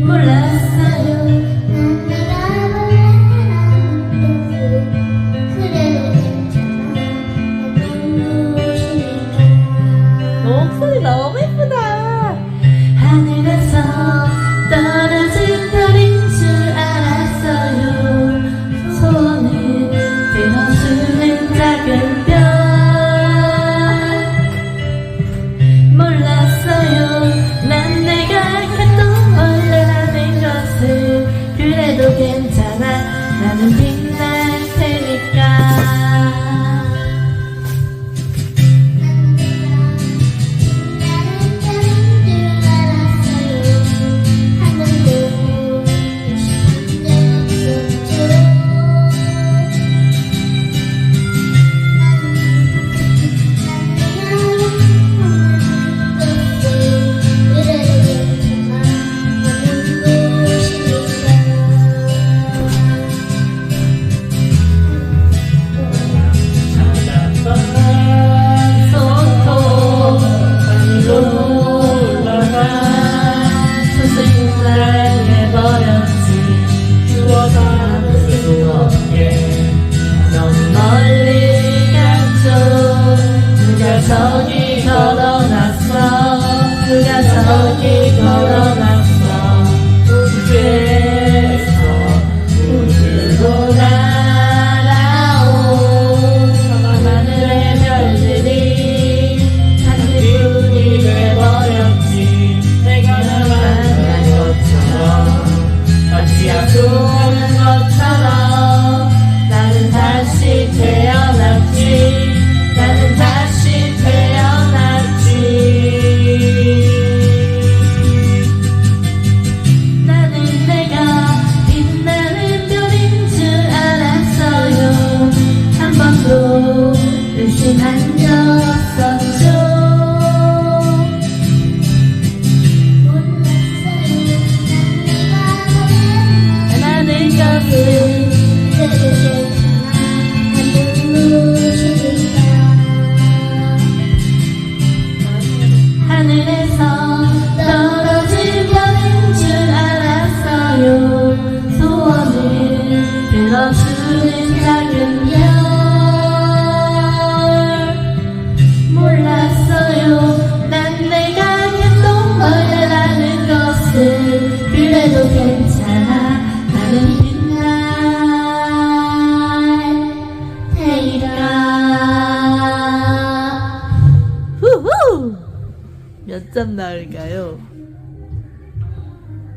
몰랐어요 Then the thing that 저기 걸어놨어. 그가 저기 걸어놨어. 우주에서 우주로 날아온 하늘의 별들이 한눈이 돼버렸지. 내가 나만 난 것처럼 마치 약속 하늘에 몇 점 나올까요?